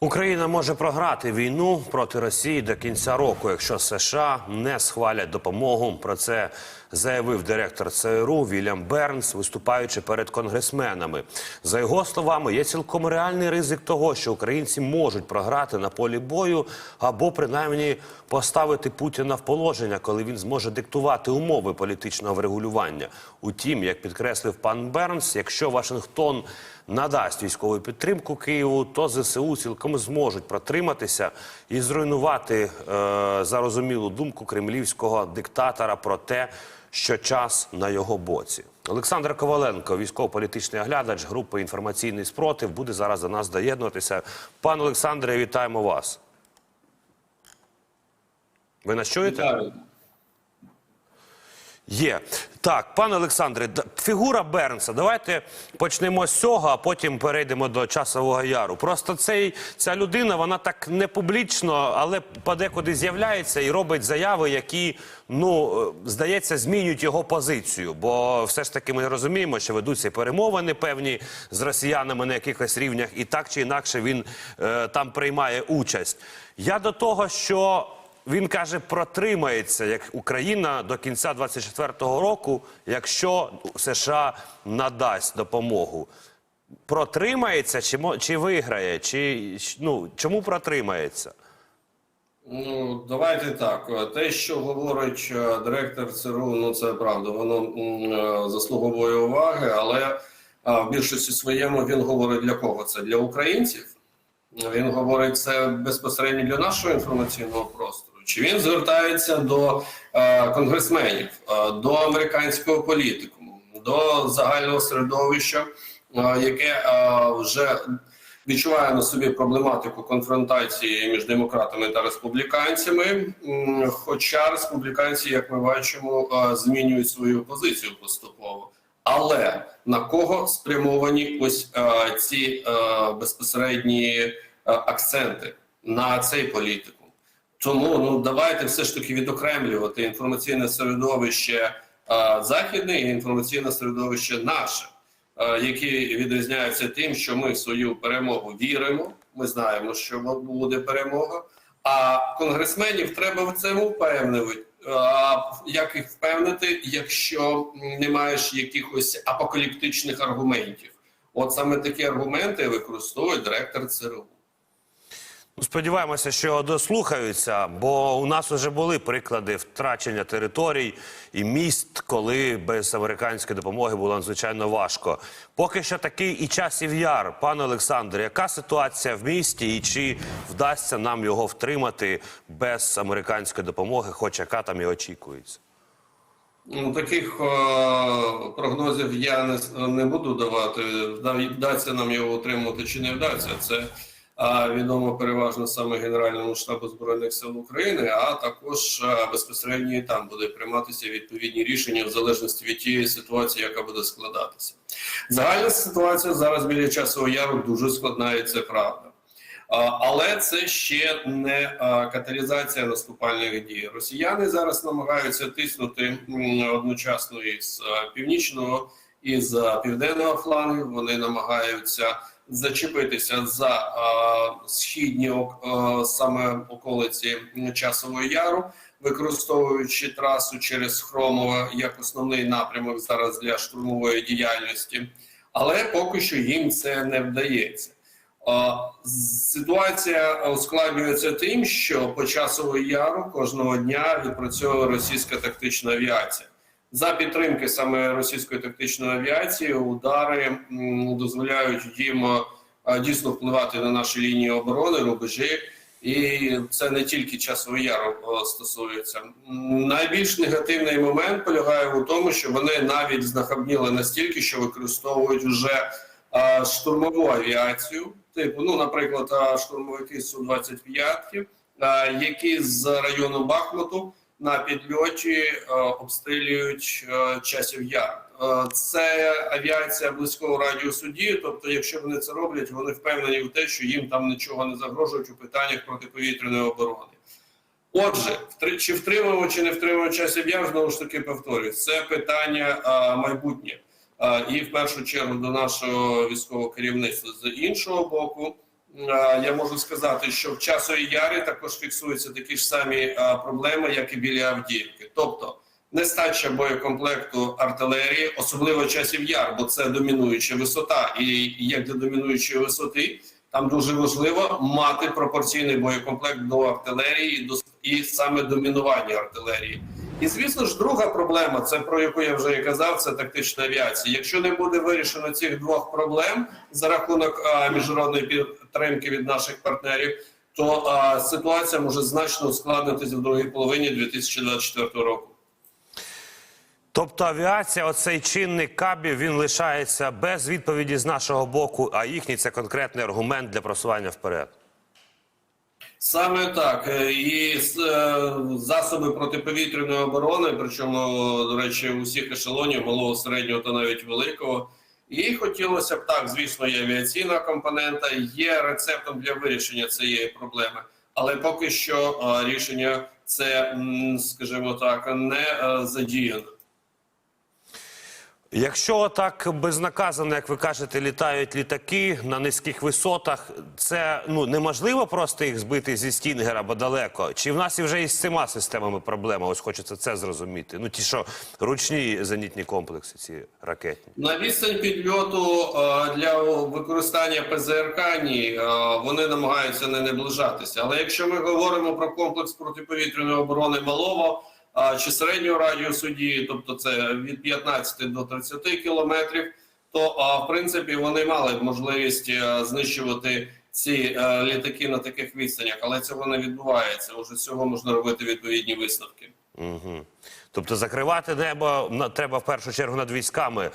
Україна може програти війну проти Росії до кінця року, якщо США не схвалять допомогу. Про це заявив директор ЦРУ Вільям Бернс, виступаючи перед конгресменами. За його словами, є цілком реальний ризик того, що українці можуть програти на полі бою або принаймні поставити Путіна в положення, коли він зможе диктувати умови політичного врегулювання. Утім, як підкреслив пан Бернс, якщо Вашингтон надасть військову підтримку Києву, то ЗСУ цілком зможуть протриматися і зруйнувати е, зарозумілу думку кремлівського диктатора про те, що час на його боці. Олександр Коваленко, військово-політичний оглядач групи інформаційний спротив, буде зараз до нас доєднуватися. Пане Олександре, вітаємо вас. Ви нас чуєте? Вітаю. Є так, пане Олександре, фігура Бернса. Давайте почнемо з цього, а потім перейдемо до часового яру. Просто цей ця людина, вона так не публічно, але подекуди з'являється і робить заяви, які ну е, здається змінюють його позицію. Бо все ж таки ми розуміємо, що ведуться перемовини певні з росіянами на якихось рівнях, і так чи інакше він е, там приймає участь. Я до того, що він каже, протримається як Україна до кінця 24-го року, якщо США надасть допомогу. Протримається чи чи виграє? Чи ну чому протримається? Ну, давайте так. Те, що говорить е, директор ЦРУ, ну це правда, воно е, заслуговує уваги, але в більшості своєму він говорить для кого? Це для українців. Він говорить це безпосередньо для нашого інформаційного простору. Чи він звертається до е, конгресменів, е, до американського політикуму, до загального середовища, е, яке е, вже відчуває на собі проблематику конфронтації між демократами та республіканцями. Хоча республіканці, як ми бачимо, е, змінюють свою позицію поступово. Але на кого спрямовані ось е, ці е, безпосередні е, акценти на цей політику? Тому ну давайте все ж таки відокремлювати інформаційне середовище е, західне і інформаційне середовище наше, е, які відрізняються тим, що ми в свою перемогу віримо. Ми знаємо, що буде перемога. А конгресменів треба в цьому впевнити. А як їх впевнити, якщо не маєш якихось апокаліптичних аргументів? От саме такі аргументи використовує директор ЦРУ. Сподіваємося, що дослухаються, бо у нас вже були приклади втрачення територій і міст, коли без американської допомоги було надзвичайно важко. Поки що такий і часів яр, пане Олександре, яка ситуація в місті, і чи вдасться нам його втримати без американської допомоги, хоч яка там і очікується? Ну, таких е, прогнозів я не, не буду давати. Вда- Вдасться нам його утримувати чи не вдасться. Це відомо переважно саме Генеральному штабу Збройних сил України, а також е, безпосередньо там буде прийматися відповідні рішення в залежності від тієї ситуації, яка буде складатися. Загальна ситуація зараз біля часового яру дуже складна, і це правда. Але це ще не каталізація наступальних дій. Росіяни зараз намагаються тиснути одночасно із північного і з південного флангів. Вони намагаються зачепитися за а, східні а, саме околиці часового яру, використовуючи трасу через Хромове як основний напрямок зараз для штурмової діяльності. Але поки що їм це не вдається. А, Ситуація ускладнюється тим, що по часовому яру кожного дня відпрацьовує російська тактична авіація. За підтримки саме російської тактичної авіації удари дозволяють їм дійсно впливати на наші лінії оборони, рубежі. І це не тільки часового яру стосується. Найбільш негативний момент полягає у тому, що вони навіть знахабніли настільки, що використовують вже а, штурмову авіацію, типу, ну, наприклад, штурмовики Су-25, а, які з району Бахмуту на підльоті обстрілюють а, часів яр. Це авіація близького радіусу дії. Тобто, якщо вони це роблять, вони впевнені в те, що їм там нічого не загрожують у питаннях протиповітряної оборони. Отже, чи втримуємо, чи не втримуємо часів яр, знову ж таки повторюсь, це питання майбутнє. І в першу чергу до нашого військового керівництва з іншого боку, е, я можу сказати, що в часовій ярі також фіксуються такі ж самі проблеми, як і біля Авдіївки. Тобто нестача боєкомплекту артилерії, особливо часів яр, бо це домінуюча висота, і як для домінуючої висоти. Там дуже важливо мати пропорційний боєкомплект до артилерії до і саме домінування артилерії. І звісно ж, друга проблема, це про яку я вже і казав, це тактична авіація. Якщо не буде вирішено цих двох проблем за рахунок а, міжнародної підтримки від наших партнерів, то а, ситуація може значно ускладнитися в другій половині 2024 року. Тобто авіація, оцей чинник кабів, він лишається без відповіді з нашого боку, а їхній це конкретний аргумент для просування вперед. Саме так Е, і е, засоби протиповітряної оборони, причому до речі, усіх ешелонів малого, середнього та навіть великого. І хотілося б так, звісно, є авіаційна компонента, є рецептом для вирішення цієї проблеми, але поки що е, рішення це, скажімо так, не задіяно. Якщо так безнаказано, як ви кажете, літають літаки на низьких висотах, це ну неможливо просто їх збити зі стінгера або далеко. Чи в нас і вже із цими системами проблема? Ось хочеться це зрозуміти. Ну ті, що ручні зенітні комплекси, ці ракетні. На відстань підльоту е, для використання ПЗРК ні, е, вони намагаються не наближатися. Але якщо ми говоримо про комплекс протиповітряної оборони малого чи середнього радіусу дії, тобто це від 15 до 30 кілометрів, то в принципі вони мали б можливість е, знищувати ці е, літаки на таких відстанях, але цього не відбувається. Уже з цього можна робити відповідні висновки. Угу. Тобто закривати небо треба в першу чергу над військами,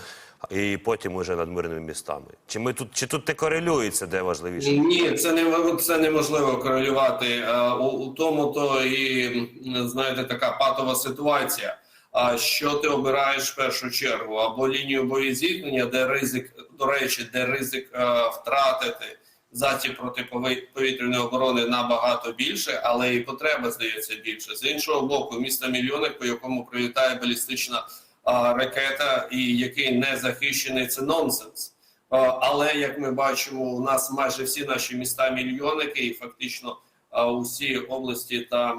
і потім уже над мирними містами. Чи ми тут чи тут не корелюється, де важливіше? Ні, це не це неможливо корелювати. Е, У, у тому то і знаєте така патова ситуація. А що ти обираєш в першу чергу? Або лінію боєзіткнення, де ризик, до речі, де ризик е, втратити засіб протиповітряної оборони набагато більше, але і потреба здається більше. З іншого боку, місто мільйонник, по якому прилітає балістична а, ракета, і який не захищений, це нонсенс. Але як ми бачимо, у нас майже всі наші міста мільйонники, і фактично усі області та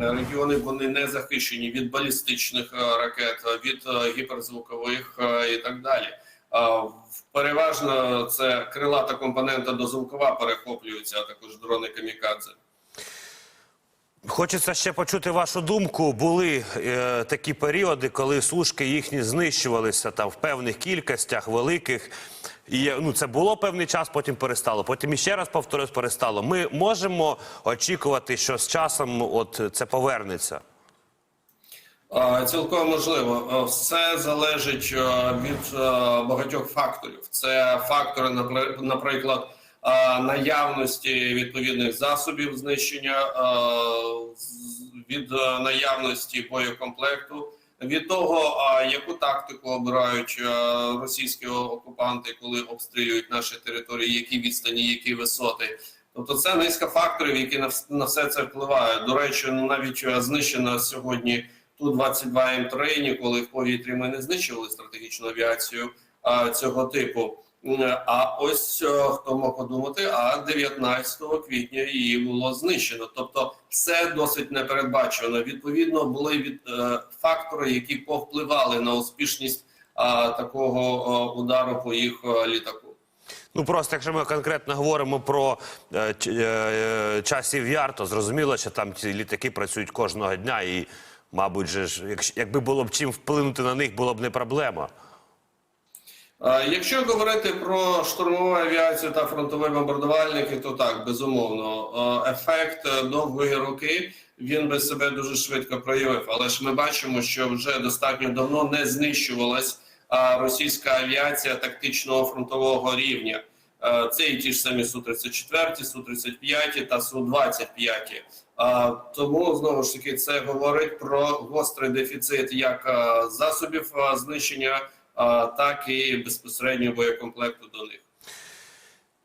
регіони вони не захищені від балістичних ракет, від гіперзвукових і так далі. Переважно це крилата компонента дозвукова перехоплюється, а також дрони камікадзе. Хочеться ще почути вашу думку. Були е, такі періоди, коли сушки їхні знищувалися там в певних кількостях, великих. І е, ну, це було певний час, потім перестало. Потім іще раз повторюсь, перестало. Ми можемо очікувати, що з часом от це повернеться. Цілком можливо, Е, все залежить е, від е, багатьох факторів. Це фактори, напри- наприклад, наявності відповідних засобів знищення, від наявності боєкомплекту, від того, яку тактику обирають російські окупанти, коли обстрілюють наші території, які відстані, які висоти. Тобто це низка факторів, які на все це впливають. До речі, навіть знищена сьогодні. Ту-22М3 ніколи в повітрі ми не знищували стратегічну авіацію а, цього типу. А ось е, хто мог подумати, а 19 квітня її було знищено. Тобто, все досить непередбачено. Відповідно, були від е, фактори, які повпливали на успішність а, такого е, удару по їх е, літаку. Ну просто якщо ми конкретно говоримо про е, е, е, часів яр, то зрозуміло, що там ці літаки працюють кожного дня, і, мабуть, же ж, якби було б чим вплинути на них, було б не проблема. Якщо говорити про штурмову авіацію та фронтові бомбардувальники, то так безумовно ефект е, довгої роки він би себе дуже швидко проявив. Але ж ми бачимо, що вже достатньо давно не знищувалась російська авіація тактичного фронтового рівня. Е, Це і ті ж самі су 34 су 35 та су 25 А, Тому знову ж таки це говорить про гострий дефіцит як е, засобів е, знищення так і безпосередньо боєкомплекту до них.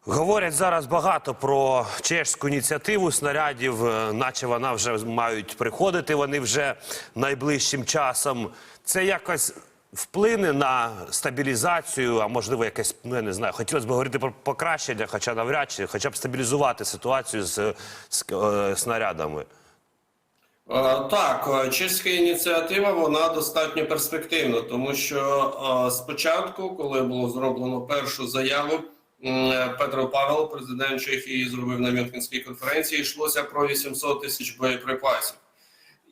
Говорять зараз багато про чешську ініціативу снарядів, е, наче вона вже мають приходити. Вони вже найближчим часом. Це якось вплине на стабілізацію, а можливо, якесь, ну я не знаю, хотілося б говорити про покращення, хоча навряд чи, хоча б стабілізувати ситуацію з, з е, снарядами. Е, Так, е, чеська ініціатива вона достатньо перспективна, тому що е, спочатку, коли було зроблено першу заяву, Петро Павел, президент Чехії, зробив на Мюнхенській конференції, йшлося про 800 тисяч боєприпасів.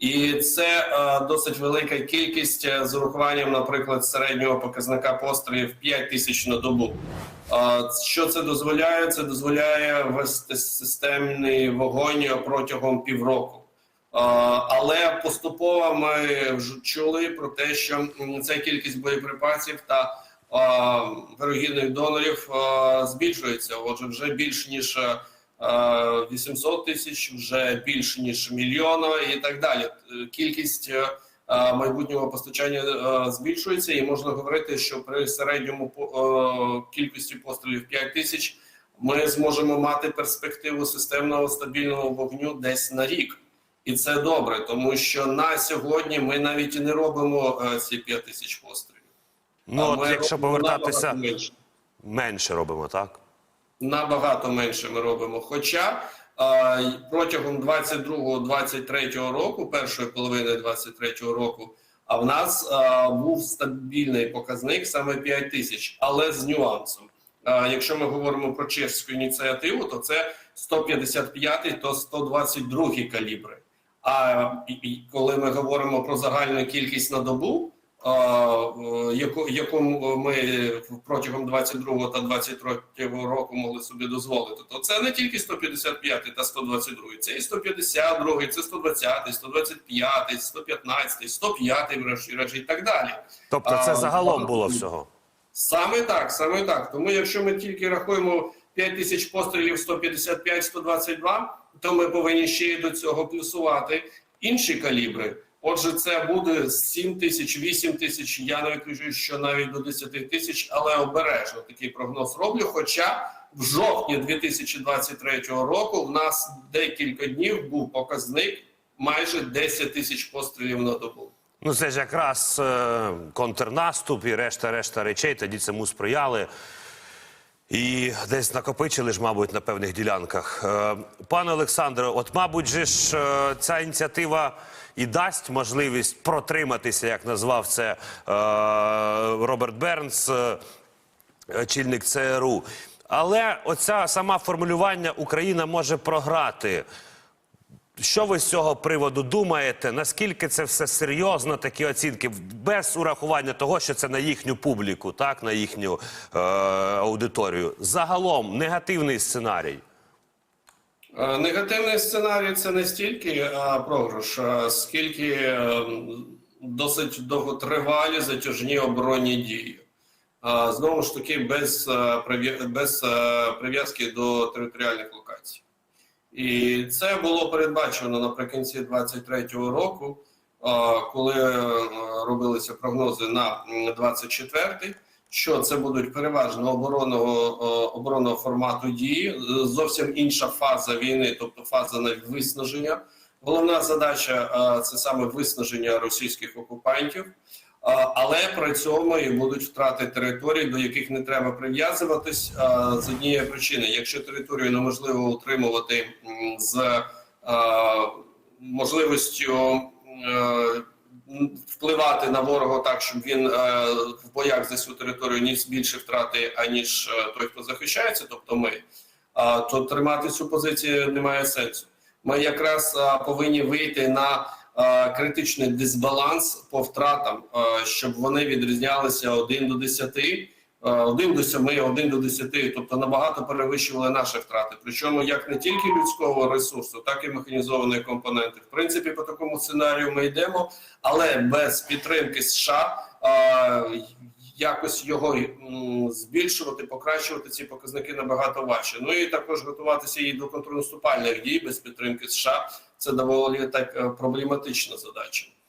І це е, досить велика кількість е, з урахуванням, наприклад, середнього показника пострілів 5 тисяч на добу. Е, що це дозволяє? Це дозволяє вести системний вогонь протягом півроку. Е, Але поступово ми чули про те, що ця кількість боєприпасів та е, вирогідних донорів збільшується. Отже, вже більш ніж 800 тисяч, вже більше ніж мільйона і так далі. Е, Кількість е, е, майбутнього постачання е, збільшується, і можна говорити, що при середньому е, кількості пострілів 5 тисяч ми зможемо мати перспективу системного стабільного вогню десь на рік. І це добре, тому що на сьогодні ми навіть і не робимо е, ці 5 тисяч пострілів. Ну, А от якщо повертатися, менше. менше робимо, так? Набагато менше ми робимо. Хоча протягом 22-23 року, першої половини 23 року, а в нас був стабільний показник саме 5 тисяч, але з нюансом. Якщо ми говоримо про чеську ініціативу, то це 155 то 122 калібри. А коли ми говоримо про загальну кількість на добу, е, яку ми протягом 22 та 23 року могли собі дозволити, то це не тільки 155 та 122, це і 152, це 120, 125, 115, 105 врешті-решт і так далі. Тобто це загалом було. всього. Саме так, саме так. Тому якщо ми тільки рахуємо 5 тисяч пострілів 155-122, то ми повинні ще й до цього плюсувати інші калібри. Отже, це буде 7 тисяч, 8 тисяч. Я не виключую, що навіть до 10 тисяч, але обережно такий прогноз роблю. Хоча в жовтні 2023 року в нас декілька днів був показник майже 10 тисяч пострілів на добу. Ну, це ж якраз е, контрнаступ і решта решта речей. Тоді цьому сприяли. І десь накопичили ж, мабуть, на певних ділянках. Е, пане Олександре, от, мабуть, же ж е, ця ініціатива і дасть можливість протриматися, як назвав це е, Роберт Бернс, чільник ЦРУ. Але оця сама формулювання Україна може програти. Що ви з цього приводу думаєте? Наскільки це все серйозно, такі оцінки, без урахування того, що це на їхню публіку, так, на їхню е, аудиторію? Загалом негативний сценарій. Е, Негативний сценарій це не стільки е, програш, а скільки е, досить довготривалі затяжні оборонні дії. Знову ж таки, без, прив'язки до територіальних локацій. І це було передбачено наприкінці 23-го року, коли е, робилися прогнози на м, 24-й, що це будуть переважно оборонного, е, оборонного формату дії, зовсім інша фаза війни, тобто фаза на виснаження. Головна задача е, це саме виснаження російських окупантів. Але при цьому і будуть втрати територій, до яких не треба прив'язуватись з однієї причини. Якщо територію неможливо утримувати з можливістю е, впливати на ворога так, щоб він е, в боях за цю територію ніс більше втрати, аніж е, той, хто захищається, тобто ми, то тримати цю позицію немає сенсу. Ми якраз повинні вийти на критичний дисбаланс по втратам, щоб вони відрізнялися 1 до 10, а, 1 до 7, 1 до 10, тобто набагато перевищували наші втрати. Причому як не тільки людського ресурсу, так і механізованої компоненти. В принципі, по такому сценарію ми йдемо, але без підтримки США. Якось його збільшувати, покращувати ці показники набагато важче. Ну і також готуватися і до контрнаступальних дій без підтримки США. Це доволі так е, проблематична задача.